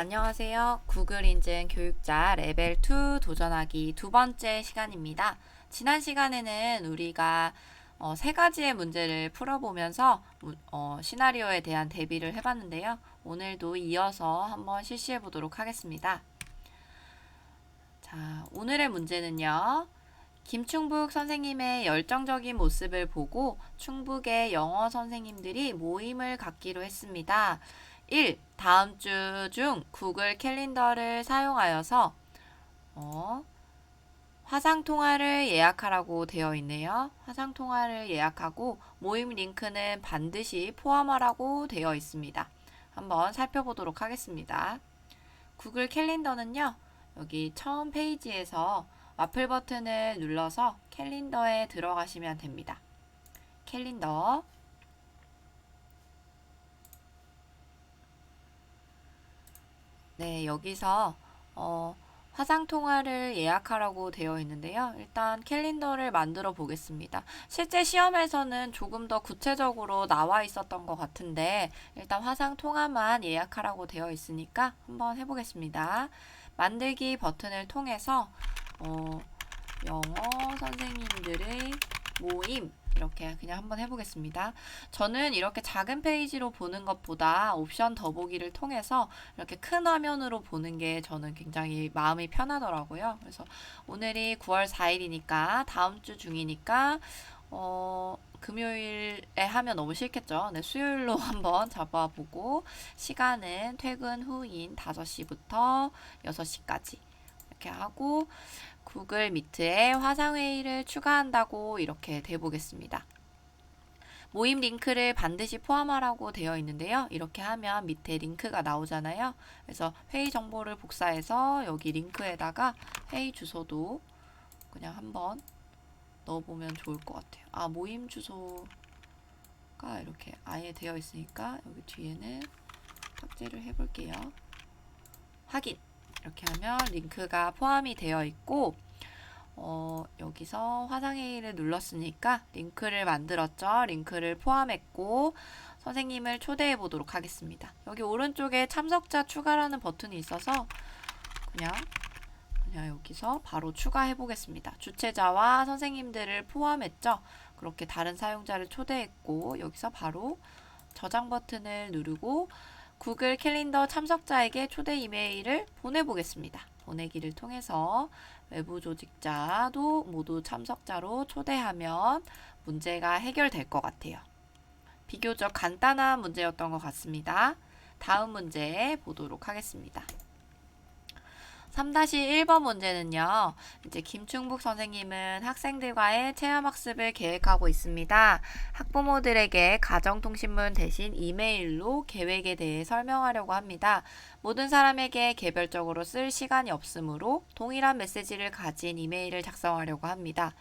안녕하세요. 구글 인증 교육자 레벨 2 도전하기 두 번째 시간입니다. 지난 시간에는 우리가 어, 세 가지의 문제를 풀어보면서 무- 어, 시나리오에 대한 대비를 해봤는데요. 오늘도 이어서 한번 실시해 보도록 하겠습니다. 자, 오늘의 문제는요. 김충북 선생님의 열정적인 모습을 보고 충북의 영어 선생님들이 모임을 갖기로 했습니다. 1. 다음 주 중 구글 캘린더를 사용하여서 어, 화상 통화를 예약하라고 되어 있네요. 화상 통화를 예약하고 모임 링크는 반드시 포함하라고 되어 있습니다. 한번 살펴보도록 하겠습니다. 구글 캘린더는요. 여기 처음 페이지에서 와플 버튼을 눌러서 캘린더에 들어가시면 됩니다. 캘린더 네, 여기서 어, 화상 통화를 예약하라고 되어 있는데요. 일단 캘린더를 만들어 보겠습니다. 실제 시험에서는 조금 더 구체적으로 나와 있었던 것 같은데 일단 화상 통화만 예약하라고 되어 있으니까 한번 해보겠습니다. 만들기 버튼을 통해서 어, 영어 선생님들의 모임 이렇게 그냥 한번 해보겠습니다. 저는 이렇게 작은 페이지로 보는 것보다 옵션 더보기를 통해서 이렇게 큰 화면으로 보는 게 저는 굉장히 마음이 편하더라고요. 그래서 오늘이 9월 4일이니까 다음 주 중이니까 어, 금요일에 하면 너무 싫겠죠. 네, 수요일로 한번 잡아보고 시간은 퇴근 후인 5시부터 6시까지 이렇게 하고 구글 미트에 화상회의를 추가한다고 이렇게 돼보겠습니다. 모임 링크를 반드시 포함하라고 되어 있는데요. 이렇게 하면 밑에 링크가 나오잖아요. 그래서 회의 정보를 복사해서 여기 링크에다가 회의 주소도 그냥 한번 넣어보면 좋을 것 같아요. 아, 모임 주소가 이렇게 아예 되어 있으니까 여기 뒤에는 삭제를 해볼게요. 확인! 이렇게 하면 링크가 포함이 되어 있고 어, 여기서 화상회의를 눌렀으니까 링크를 만들었죠. 링크를 포함했고 선생님을 초대해 보도록 하겠습니다. 여기 오른쪽에 참석자 추가라는 버튼이 있어서 그냥 그냥 여기서 바로 추가해 보겠습니다. 주최자와 선생님들을 포함했죠. 그렇게 다른 사용자를 초대했고 여기서 바로 저장 버튼을 누르고 구글 캘린더 참석자에게 초대 이메일을 보내보겠습니다. 보내기를 통해서 외부 조직자도 모두 참석자로 초대하면 문제가 해결될 것 같아요. 비교적 간단한 문제였던 것 같습니다. 다음 문제 보도록 하겠습니다. 3-1번 문제는요. 이제 김충북 선생님은 학생들과의 체험학습을 계획하고 있습니다. 학부모들에게 가정통신문 대신 이메일로 계획에 대해 설명하려고 합니다. 모든 사람에게 개별적으로 쓸 시간이 없으므로 동일한 메시지를 가진 이메일을 작성하려고 합니다.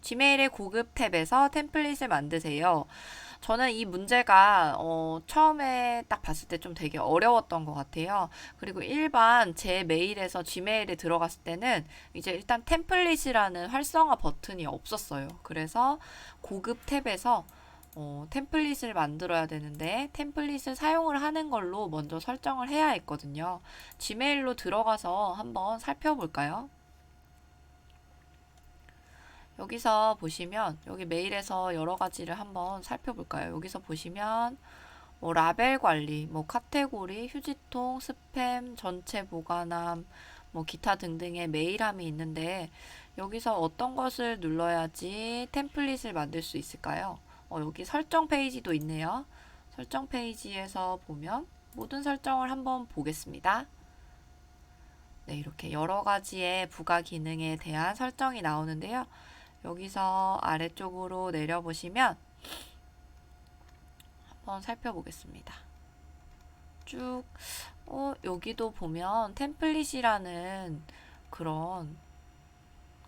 지메일의 고급 탭에서 템플릿을 만드세요. 저는 이 문제가 어, 처음에 딱 봤을 때 좀 되게 어려웠던 것 같아요. 그리고 일반 제 메일에서 G메일에 들어갔을 때는 이제 일단 템플릿이라는 활성화 버튼이 없었어요. 그래서 고급 탭에서 어, 템플릿을 만들어야 되는데 템플릿을 사용을 하는 걸로 먼저 설정을 해야 했거든요. G메일로 들어가서 한번 살펴볼까요? 여기서 보시면 여기 메일에서 여러 가지를 한번 살펴볼까요? 여기서 보시면 뭐 라벨 관리, 뭐 카테고리, 휴지통, 스팸, 전체 보관함, 뭐 기타 등등의 메일함이 있는데 여기서 어떤 것을 눌러야지 템플릿을 만들 수 있을까요? 어, 여기 설정 페이지도 있네요. 설정 페이지에서 보면 모든 설정을 한번 보겠습니다. 네, 이렇게 여러 가지의 부가 기능에 대한 설정이 나오는데요. 여기서 아래쪽으로 내려보시면 한번 살펴보겠습니다. 쭉, 어, 여기도 보면 템플릿이라는 그런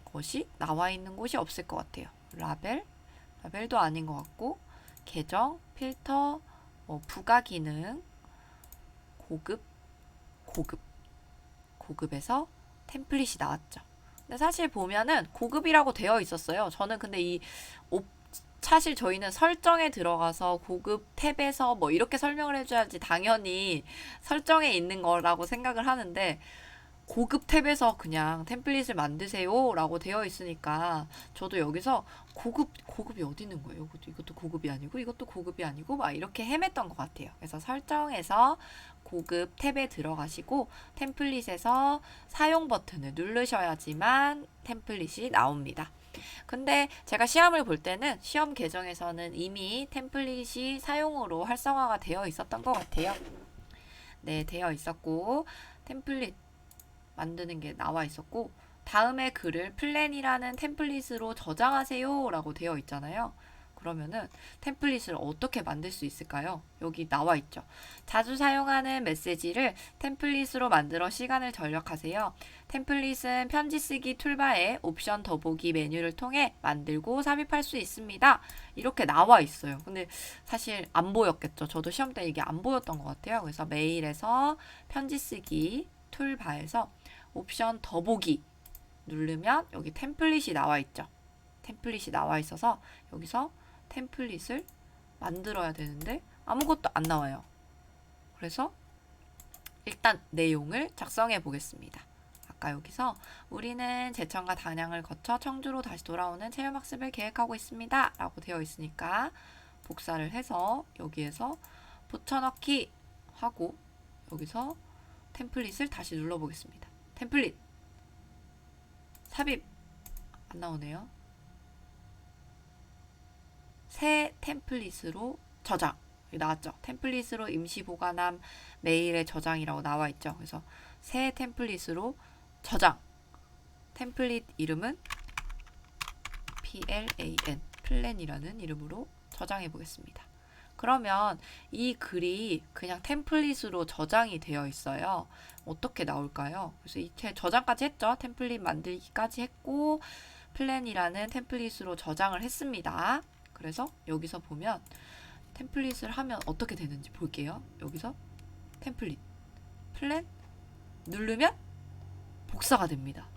것이 나와 있는 곳이 없을 것 같아요. 라벨? 라벨도 아닌 것 같고, 계정, 필터, 뭐 부가 기능, 고급, 고급, 고급에서 템플릿이 나왔죠. 근데 사실 보면은 고급이라고 되어 있었어요. 저는 근데 이 옵, 사실 저희는 설정에 들어가서 고급 탭에서 뭐 이렇게 설명을 해줘야지 당연히 설정에 있는 거라고 생각을 하는데 고급 탭에서 그냥 템플릿을 만드세요 라고 되어 있으니까 저도 여기서 고급, 고급이 어디 있는 거예요? 이것도, 이것도 고급이 아니고 이것도 고급이 아니고 막 이렇게 헤맸던 것 같아요. 그래서 설정에서 고급 탭에 들어가시고 템플릿에서 사용 버튼을 누르셔야지만 템플릿이 나옵니다. 근데 제가 시험을 볼 때는 시험 계정에서는 이미 템플릿이 사용으로 활성화가 되어 있었던 것 같아요. 네, 되어 있었고 템플릿 만드는 게 나와 있었고 다음에 글을 플랜이라는 템플릿으로 저장하세요 라고 되어 있잖아요. 그러면은 템플릿을 어떻게 만들 수 있을까요? 여기 나와 있죠. 자주 사용하는 메시지를 템플릿으로 만들어 시간을 절약하세요. 템플릿은 편지 쓰기 툴바에 옵션 더보기 메뉴를 통해 만들고 삽입할 수 있습니다. 이렇게 나와 있어요. 근데 사실 안 보였겠죠. 저도 시험 때 이게 안 보였던 것 같아요. 그래서 메일에서 편지 쓰기 툴바에서 옵션 더보기 누르면 여기 템플릿이 나와 있죠. 템플릿이 나와 있어서 여기서 템플릿을 만들어야 되는데 아무것도 안 나와요. 그래서 일단 내용을 작성해 보겠습니다. 아까 여기서 우리는 제천과 단양을 거쳐 청주로 다시 돌아오는 체험학습을 계획하고 있습니다. 라고 되어 있으니까 복사를 해서 여기에서 붙여넣기 하고 여기서 템플릿을 다시 눌러보겠습니다. 템플릿 삽입 안 나오네요. 새 템플릿으로 저장 나왔죠. 템플릿으로 임시 보관함 메일의 저장이라고 나와 있죠. 그래서 새 템플릿으로 저장 템플릿 이름은 plan 플랜이라는 이름으로 저장해 보겠습니다. 그러면 이 글이 그냥 템플릿으로 저장이 되어 있어요. 어떻게 나올까요? 그래서 이제 저장까지 했죠. 템플릿 만들기까지 했고 플랜이라는 템플릿으로 저장을 했습니다. 그래서 여기서 보면 템플릿을 하면 어떻게 되는지 볼게요. 여기서 템플릿 플랜 누르면 복사가 됩니다.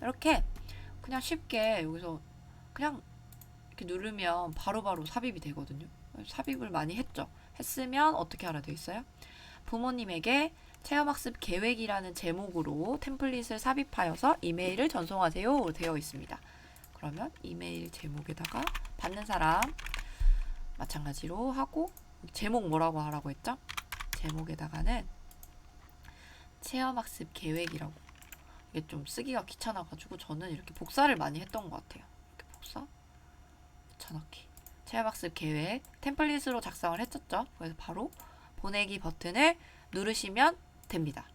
이렇게 그냥 쉽게 여기서 그냥 이렇게 누르면 바로바로 삽입이 되거든요. 삽입을 많이 했죠. 했으면 어떻게 되어 있어요? 부모님에게 체험학습 계획이라는 제목으로 템플릿을 삽입하여서 이메일을 전송하세요 되어 있습니다. 그러면 이메일 제목에다가 받는 사람 마찬가지로 하고 제목 뭐라고 하라고 했죠? 제목에다가는 체험학습 계획이라고 이게 좀 쓰기가 귀찮아가지고 저는 이렇게 복사를 많이 했던 것 같아요. 이렇게 복사 붙여넣기 체험학습 계획 템플릿으로 작성을 했었죠. 그래서 바로 보내기 버튼을 누르시면 됩니다.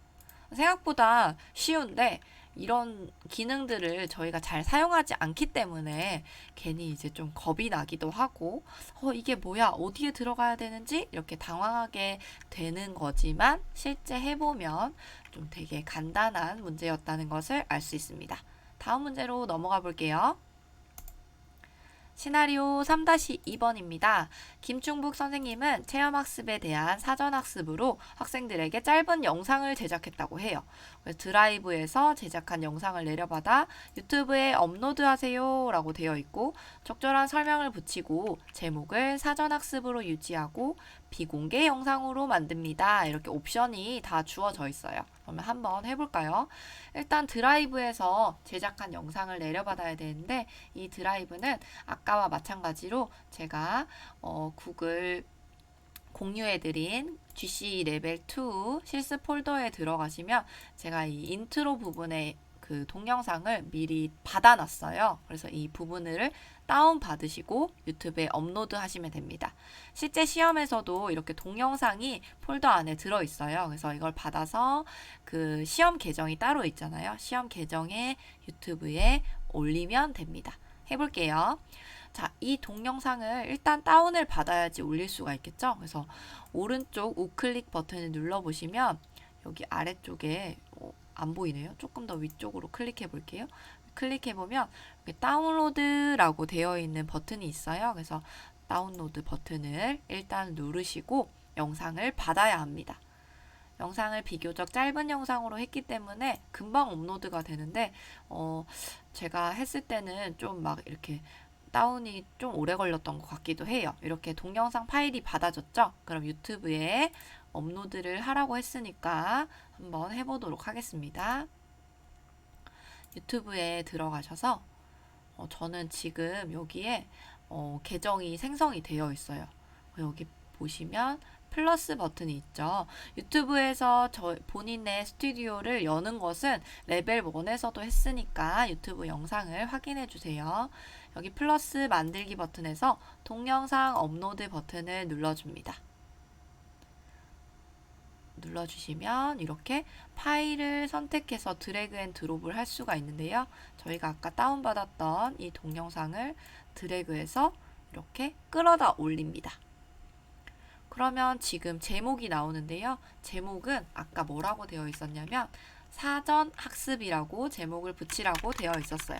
생각보다 쉬운데 이런 기능들을 저희가 잘 사용하지 않기 때문에 괜히 이제 좀 겁이 나기도 하고 어 이게 뭐야 어디에 들어가야 되는지 이렇게 당황하게 되는 거지만 실제 해보면 좀 되게 간단한 문제였다는 것을 알 수 있습니다. 다음 문제로 넘어가 볼게요. 시나리오 3-2번입니다. 김충북 선생님은 체험학습에 대한 사전학습으로 학생들에게 짧은 영상을 제작했다고 해요. 드라이브에서 제작한 영상을 내려받아 유튜브에 업로드하세요 라고 되어 있고 적절한 설명을 붙이고 제목을 사전학습으로 유지하고 비공개 영상으로 만듭니다. 이렇게 옵션이 다 주어져 있어요. 그러면 한번 해볼까요? 일단 드라이브에서 제작한 영상을 내려받아야 되는데 이 드라이브는 아까와 마찬가지로 제가 어, 구글 공유해드린 GC 레벨 2 실습 폴더에 들어가시면 제가 이 인트로 부분에 그 동영상을 미리 받아놨어요. 그래서 이 부분을 다운 받으시고 유튜브에 업로드 하시면 됩니다. 실제 시험에서도 이렇게 동영상이 폴더 안에 들어 있어요. 그래서 이걸 받아서 그 시험 계정이 따로 있잖아요. 시험 계정에 유튜브에 올리면 됩니다. 해볼게요. 자, 이 동영상을 일단 다운을 받아야지 올릴 수가 있겠죠? 그래서 오른쪽 우클릭 버튼을 눌러보시면 여기 아래쪽에 어, 안 보이네요. 조금 더 위쪽으로 클릭해 볼게요. 클릭해 보면 다운로드라고 되어 있는 버튼이 있어요. 그래서 다운로드 버튼을 일단 누르시고 영상을 받아야 합니다. 영상을 비교적 짧은 영상으로 했기 때문에 금방 업로드가 되는데 어 제가 했을 때는 좀 막 이렇게 다운이 좀 오래 걸렸던 것 같기도 해요. 이렇게 동영상 파일이 받아졌죠? 그럼 유튜브에 업로드를 하라고 했으니까 한번 해보도록 하겠습니다. 유튜브에 들어가셔서 어, 저는 지금 여기에 어, 계정이 생성이 되어 있어요. 여기 보시면 플러스 버튼이 있죠. 유튜브에서 저 본인의 스튜디오를 여는 것은 레벨 1에서도 했으니까 유튜브 영상을 확인해 주세요. 여기 플러스 만들기 버튼에서 동영상 업로드 버튼을 눌러줍니다. 눌러주시면 이렇게 파일을 선택해서 드래그 앤 드롭을 할 수가 있는데요. 저희가 아까 다운받았던 이 동영상을 드래그해서 이렇게 끌어다 올립니다. 그러면 지금 제목이 나오는데요. 제목은 아까 뭐라고 되어 있었냐면 사전 학습이라고 제목을 붙이라고 되어 있었어요.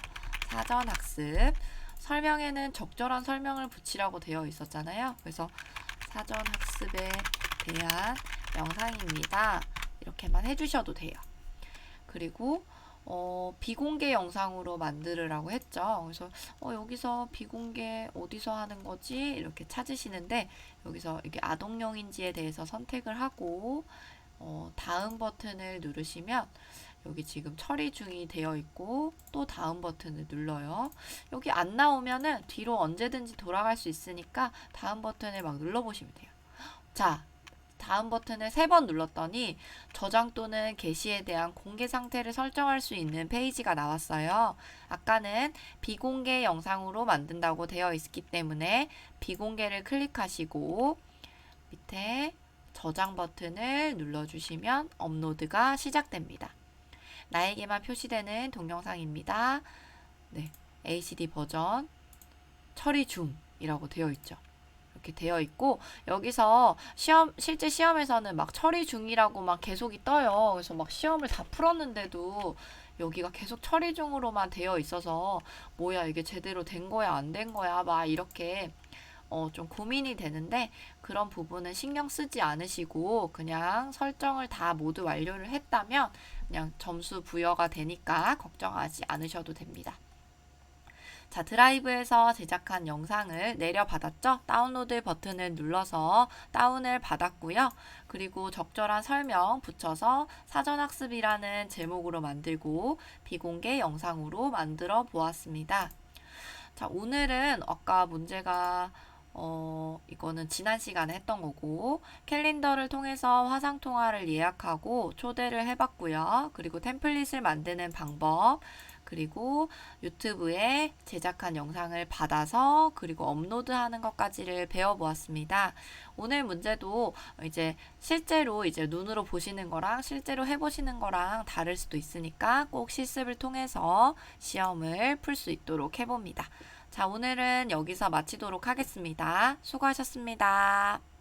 사전 학습. 설명에는 적절한 설명을 붙이라고 되어 있었잖아요. 그래서 사전 학습에 대한 영상입니다. 이렇게만 해주셔도 돼요. 그리고 어, 비공개 영상으로 만들으라고 했죠. 그래서 어, 여기서 비공개 어디서 하는 거지? 이렇게 찾으시는데 여기서 이게 아동용인지에 대해서 선택을 하고 어, 다음 버튼을 누르시면 여기 지금 처리 중이 되어 있고 또 다음 버튼을 눌러요. 여기 안 나오면은 뒤로 언제든지 돌아갈 수 있으니까 다음 버튼을 막 눌러보시면 돼요. 자, 다음 버튼을 세번 눌렀더니 저장 또는 게시에 대한 공개 상태를 설정할 수 있는 페이지가 나왔어요. 아까는 비공개 영상으로 만든다고 되어 있기 때문에 비공개를 클릭하시고 밑에 저장 버튼을 눌러주시면 업로드가 시작됩니다. 나에게만 표시되는 동영상입니다. 네, ACD 버전 처리 중이라고 되어 있죠. 이렇게 되어 있고 여기서 시험 실제 시험에서는 막 처리 중이라고 막 계속이 떠요. 그래서 막 시험을 다 풀었는데도 여기가 계속 처리 중으로만 되어 있어서 뭐야 이게 제대로 된 거야 안 된 거야 막 이렇게 어, 좀 고민이 되는데 그런 부분은 신경 쓰지 않으시고 그냥 설정을 다 모두 완료를 했다면 그냥 점수 부여가 되니까 걱정하지 않으셔도 됩니다. 자, 드라이브에서 제작한 영상을 내려받았죠? 다운로드 버튼을 눌러서 다운을 받았고요. 그리고 적절한 설명 붙여서 사전학습이라는 제목으로 만들고 비공개 영상으로 만들어 보았습니다. 자, 오늘은 아까 문제가 어, 이거는 지난 시간에 했던 거고, 캘린더를 통해서 화상 통화를 예약하고 초대를 해봤고요. 그리고 템플릿을 만드는 방법, 그리고 유튜브에 제작한 영상을 받아서 그리고 업로드하는 것까지를 배워보았습니다. 오늘 문제도 이제 실제로 이제 눈으로 보시는 거랑 실제로 해보시는 거랑 다를 수도 있으니까 꼭 실습을 통해서 시험을 풀 수 있도록 해봅니다. 자, 오늘은 여기서 마치도록 하겠습니다. 수고하셨습니다.